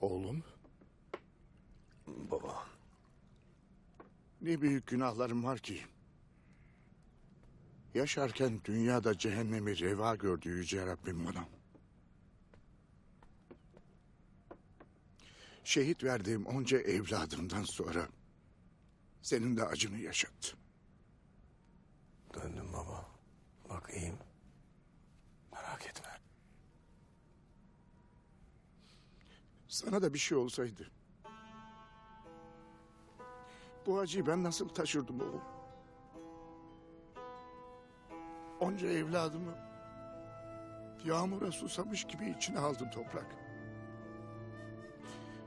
Oğlum, Baba. ne büyük günahlarım var ki. Yaşarken dünyada cehennemi reva gördü Yüce Rabbim bana. Şehit verdiğim onca evladımdan sonra senin de acını yaşattı. Döndüm baba. Bak iyiyim. Sana da bir şey olsaydı. Bu acıyı ben nasıl taşırdım oğlum? Onca evladımı yağmura susamış gibi içine aldım toprak.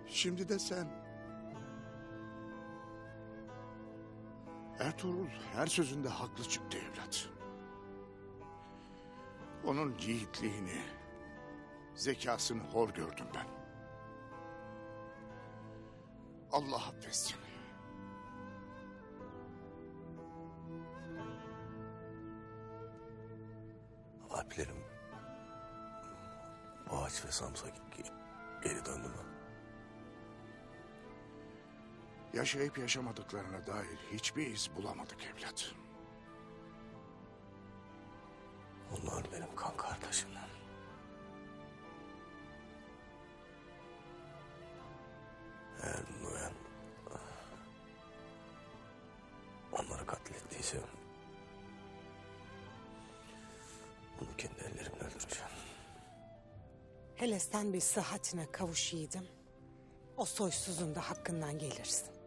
Şimdi de sen. Ertuğrul her sözünde haklı çıktı evlat. Onun yiğitliğini, zekasını hor gördüm ben. Allah affetsin. Alplerim. Ağaç ve samsak ge- geri döndü mü? Yaşayıp yaşamadıklarına dair hiçbir iz bulamadık evlat. Onlar benim kan kardeşim. Katlettiyse onu kendi ellerimle öldüreceğim. Hele sen bir sıhhatine kavuş yiğidim. O soysuzun da hakkından gelirsin.